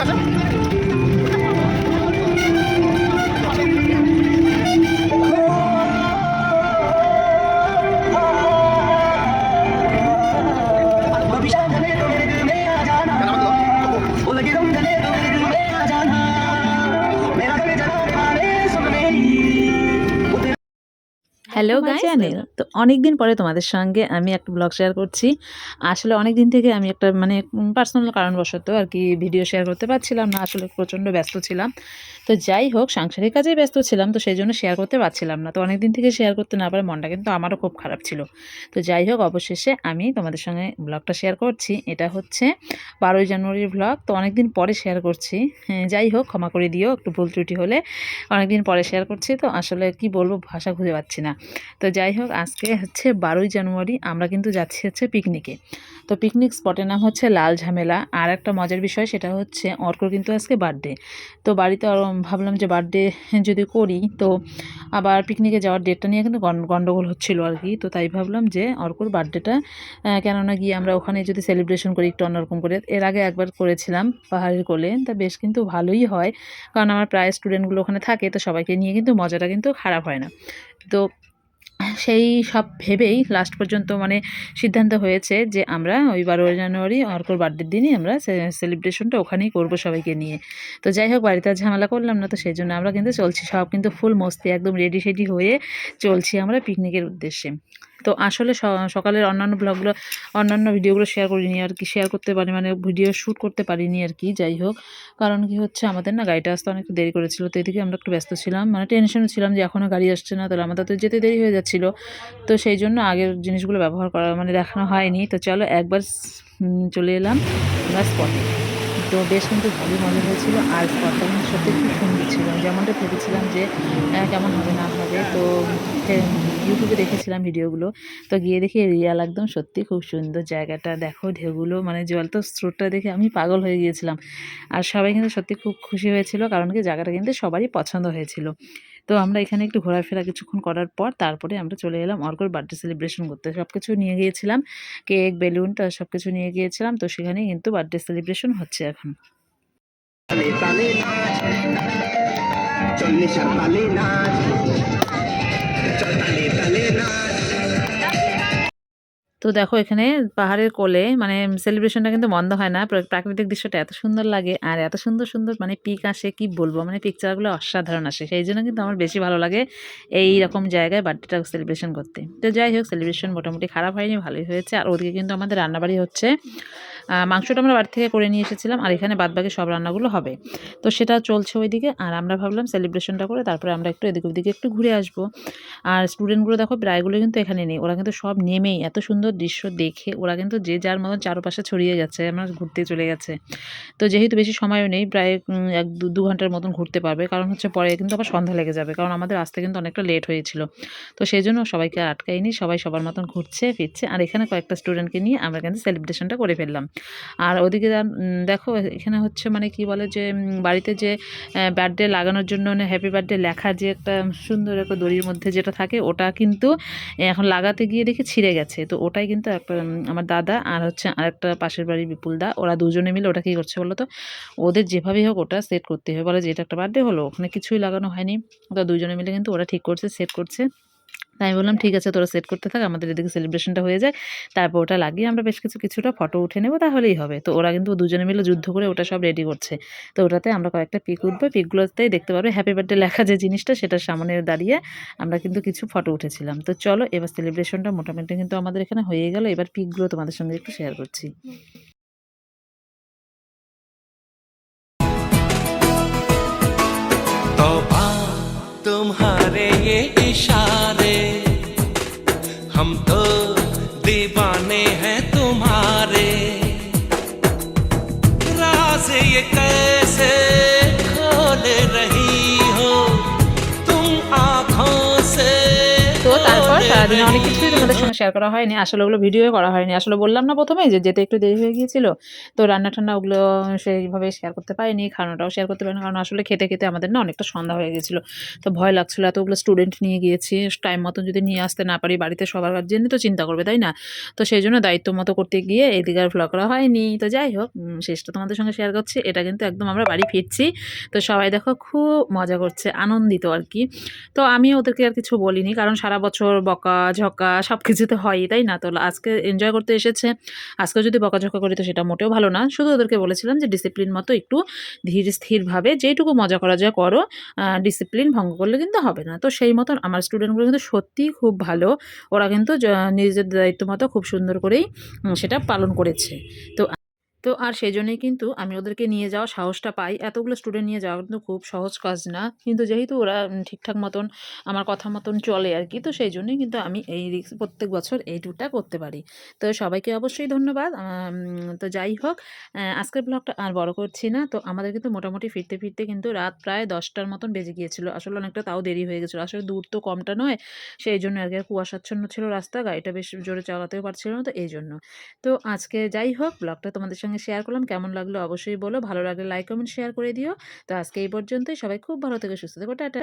Kaç kaç. Hello channel তো অনেক দিন পরে তোমাদের সঙ্গে আমি একটা ব্লগ শেয়ার করছি। আসলে অনেক দিন থেকে আমি একটা মানে পার্সোনাল কারণবশত আর কি ভিডিও শেয়ার করতে পারছিলাম না। আসলে প্রচণ্ড ব্যস্ত ছিলাম। তো যাই হোক সাংসারিক কাজেই ব্যস্ত ছিলাম তো সেই জন্য শেয়ার করতে পারছিলাম না। তো অনেক দিন থেকে শেয়ার করতে না পারে মনটা কিন্তু আমারও খুব খারাপ ছিল। তো যাই হোক অবশেষে আমি তোমাদের সঙ্গে ব্লগটা শেয়ার করছি। এটা হচ্ছে বারোই জানুয়ারির ব্লগ তো অনেক দিন পরে শেয়ার করছি। হ্যাঁ, যাই হোক ক্ষমা করে দিও। একটু ভুল ত্রুটি হলে অনেক দিন পরে শেয়ার করছি। তো আসলে কি বলব ভাষা খুঁজে পাচ্ছি না। তো যাই হোক, আজকে হচ্ছে বারোই জানুয়ারি, আমরা কিন্তু যাচ্ছি হচ্ছে পিকনিকে তো পিকনিক স্পটের নাম হচ্ছে লাল ঝামেলা। আর একটা মজার বিষয়, সেটা হচ্ছে অর্কর কিন্তু আজকে বার্থডে তো বাড়িতে ভাবলাম যে বার্থডে যদি করি, তো আবার পিকনিকে যাওয়ার ডেটটা নিয়ে কিন্তু গন্ডগোল হচ্ছিল আর কি। তো তাই ভাবলাম যে অর্কর বার্থডেটা কেননা গিয়ে আমরা ওখানে যদি সেলিব্রেশন করি একটু অন্যরকম করে। এর আগে একবার করেছিলাম পাহাড়ের কোলে, তা বেশ কিন্তু ভালোই হয়। কারণ আমার প্রায় স্টুডেন্টগুলো ওখানে থাকে, তো সবাইকে নিয়ে কিন্তু মজাটা কিন্তু খারাপ হয় না। তো সেই সব ভেবেই লাস্ট পর্যন্ত মানে সিদ্ধান্ত হয়েছে যে আমরা ওই বারোই জানুয়ারি অর্কর বার্থডের দিনই আমরা সেলিব্রেশনটা ওখানেই করব সবাইকে নিয়ে। তো যাই হোক, বাড়িতে ঝামেলা করলাম না, তো সেই জন্য আমরা কিন্তু চলছি। সব কিন্তু ফুল মস্তি, একদম রেডি সেডি হয়ে চলছি আমরা পিকনিকের উদ্দেশ্যে। তো আসলে সকালের অন্যান্য ব্লগগুলো অন্যান্য ভিডিওগুলো শেয়ার করিনি আর কি শেয়ার করতে পারি মানে ভিডিও শ্যুট করতে পারিনি আর কি, যাই হোক। কারণ কি হচ্ছে, আমাদের না গাড়িটা আসতে অনেকটা দেরি করেছিল, তো এদিকে আমরা একটু ব্যস্ত ছিলাম মানে টেনশনে ছিলাম যে এখনও গাড়ি আসছে না, তাহলে আমাদের তো যেতে দেরি হয়ে যাচ্ছিল। তো সেই জন্য আগের জিনিসগুলো ব্যবহার করা মানে দেখানো হয়নি। তো চলো একবার চলে এলাম, আমরা স্পটে তো বেশ কিন্তু ভালোই মজা হয়েছিল আর পারফরমেন্স সত্যি খুব সুন্দর ছিল। যেমনটা ভেবেছিলাম যে কেমন হবে না হবে, তো ইউটিউবে দেখেছিলাম ভিডিওগুলো তো গিয়ে দেখি রিয়াল একদম সত্যি খুব সুন্দর জায়গাটা। দেখো ঢেউগুলো মানে জল তো স্রোতটা দেখে আমি পাগল হয়ে গিয়েছিলাম। আর সবাই কিন্তু সত্যি খুব খুশি হয়েছিল, কারণ কি জায়গাটা কিন্তু সবারই পছন্দ হয়েছিল। তো আমরা এখানে একটু ঘোরাফেরা কিছুক্ষণ করার পর তারপরে আমরা চলে এলাম অর্কর বার্থডে সেলিব্রেশন করতে। সব কিছু নিয়ে গিয়েছিলাম। কেক, বেলুন, টা সব কিছু নিয়ে গিয়েছিলাম। তো সেখানেই কিন্তু বার্থডে সেলিব্রেশন হচ্ছে এখন। চল্লিশ তালে নাচ। চল নিশার তালে নাচ তালে তালে নাচ। তো দেখো এখানে পাহাড়ের কোলে মানে সেলিব্রেশনটা কিন্তু বন্ধ হয় না। প্রাকৃতিক দৃশ্যটা এত সুন্দর লাগে আর এত সুন্দর সুন্দর মানে পিক আসে, কি বলব? মানে পিকচারগুলো অসাধারণ আসে। সেই জন্য কিন্তু আমার বেশি ভালো লাগে এই রকম জায়গায় বার্থডেটা সেলিব্রেশন করতে। তো যাই হোক সেলিব্রেশন মোটামুটি খারাপ হয়নি, ভালোই হয়েছে। আর ওদিকে কিন্তু আমাদের রান্নাবাড়ি হচ্ছে। মাংসটা আমরা বাড়ি থেকে করে নিয়ে এসেছিলাম, আর এখানে বাদবাকি সব রান্নাগুলো হবে। তো সেটা চলছে ওইদিকে, আর আমরা ভাবলাম সেলিব্রেশনটা করে তারপরে আমরা একটু এদিক ওদিকে একটু ঘুরে আসব। আর স্টুডেন্টগুলো দেখো, প্রায়গুলো কিন্তু এখানে নেই, ওরা কিন্তু সব নেমেই, এত সুন্দর দৃশ্য দেখে ওরা কিন্তু যে যার মতন চারপাশে ছড়িয়ে গেছে, আমরা ঘুরতে চলে গেছে। তো যেহেতু বেশি সময়ও নেই, প্রায় এক দু ঘণ্টার মতন ঘুরতে পারবে, কারণ হচ্ছে পরে কিন্তু আবার সন্ধ্যা লেগে যাবে, কারণ আমাদের আসতে কিন্তু অনেকটা লেট হয়েছিল। তো সেই জন্য সবাইকে আটকাইনি সবাই সবার মতন ঘুরছে, ফিরছে, আর এখানে কয়েকটা স্টুডেন্টকে নিয়ে আমরা কিন্তু সেলিব্রেশনটা করে ফেললাম। আর ওদিকে দেখো, এখানে হচ্ছে মানে কি বলে যে বাড়িতে যে বার্থডে লাগানোর জন্য হ্যাপি বার্থডে লেখা যে একটা সুন্দর একটা দড়ির মধ্যে যেটা থাকে, ওটা কিন্তু এখন লাগাতে গিয়ে দেখি ছিঁড়ে গেছে। তো ওটাই কিন্তু একটা আমার দাদা আর হচ্ছে আরেকটা পাশের বাড়ির বিপুল দা, ওরা দুজনে মিলে ওটা কী করছে বলো তো? ওদের যেভাবেই হোক ওটা সেট করতে হবে। বলে যে এটা একটা বার্থডে হলো, ওখানে কিছুই লাগানো হয়নি। তো দুজনে মিলে কিন্তু ওরা ঠিক করছে সেট করছে। তাই আমি বললাম ঠিক আছে তোরা সেট করতে থাক আমাদের এদিকে সেলিব্রেশনটা হয়ে যায় তারপর ওটা লাগিয়ে আমরা বেশ কিছু কিছুটা ফটো উঠে নেবো তাহলেই হবে তো ওরা কিন্তু দুজনে মিলে যুদ্ধ করে ওটা সব রেডি করছে তো ওটাতে আমরা কয়েকটা পিক উঠবো পিকগুলোতেই দেখতে পারবে হ্যাপি বার্থডে লেখা যে জিনিসটা সেটার সামনে দাঁড়িয়ে আমরা কিন্তু কিছু ফটো উঠেছিলাম তো চলো এবার সেলিব্রেশনটা মোটামুটি কিন্তু আমাদের এখানে হয়ে গেল এবার পিকগুলো তোমাদের সঙ্গে একটু শেয়ার করছি तौबा तुम्हारे ये इशारे সারাদিনে অনেক কিছুই তোমাদের সঙ্গে শেয়ার করা হয়নি আসলে ওগুলো ভিডিও করা হয়নি। আসলে বললাম না প্রথমে যে যেতে একটু দেরি হয়ে গিয়েছিল তো রান্না ঠান্না ওগুলো সেইভাবে শেয়ার করতে পারিনি খাওয়ানোটাও শেয়ার করতে পারিনি কারণ আসলে খেতে খেতে আমাদের না অনেকটা সন্ধ্যা হয়ে গেছিল তো ভয় লাগছিল। এতগুলো স্টুডেন্ট নিয়ে গিয়েছি টাইম মতন যদি নিয়ে আসতে না পারি বাড়িতে সবার জন্য তো চিন্তা করবে তাই না? তো সেই জন্য দায়িত্ব মতো করতে গিয়ে এদিকে আর ভ্লগ করা হয়নি। তো যাই হোক শেষটা তোমাদের সঙ্গে শেয়ার করছি এটা কিন্তু একদম আমরা বাড়ি ফিরছি। তো সবাই দেখো খুব মজা করছে আনন্দিত আর কি। তো আমি ওদেরকে আর কিছু বলিনি কারণ সারা বছর বকা ঝকা সব কিছু তো হয়ই, তাই না? তো আজকে এনজয় করতে এসেছে। আজকে যদি বকাঝকা করি তো সেটা মোটেও ভালো না। শুধু ওদেরকে বলেছিলাম যে ডিসিপ্লিন মতো একটু ধীর স্থিরভাবে যেটুকু মজা করা যায় করো। ডিসিপ্লিন ভঙ্গ করলে কিন্তু হবে না। তো সেই মতন আমার স্টুডেন্টগুলো কিন্তু সত্যিই খুব ভালো। ওরা কিন্তু নিজেদের দায়িত্ব মতো খুব সুন্দর করেই সেটা পালন করেছে। তো তো আর সেই জন্যই কিন্তু আমি ওদেরকে নিয়ে যাওয়া সাহসটা পাই। এতগুলো স্টুডেন্ট নিয়ে যাওয়া কিন্তু খুব সহজ কাজ না। কিন্তু যেহেতু ওরা ঠিকঠাক মতন, আমার কথা মতন চলে আর কি তো সেই জন্যই কিন্তু আমি এই রিক্স, প্রত্যেক বছর এই ট্যুরটা করতে পারি। তো সবাইকে অবশ্যই ধন্যবাদ। তো যাই হোক আজকের ব্লগটা আর বড় করছি না। তো আমাদের কিন্তু মোটামুটি ফিরতে ফিরতে কিন্তু রাত প্রায় দশটার মতন বেজে গিয়েছিল। আসলে অনেকটা তাও দেরি হয়ে গেছিল। আসলে দূর তো কমটা নয়। সেই জন্য আর কি কুয়াশাচ্ছন্ন ছিল রাস্তা, গাড়িটা বেশ জোরে চালাতেও পারছিল না, তো এই জন্য তো আজকে যাই হোক ব্লগটা তোমাদের সঙ্গে শেয়ার করলাম। কেমন লাগল অবশ্যই বলো। ভালো লাগলে লাইক কমেন্ট শেয়ার করে দিও। তো আজকে এই পর্যন্তই। সবাই খুব ভালো থেকে, সুস্থ থেকো। টাটা।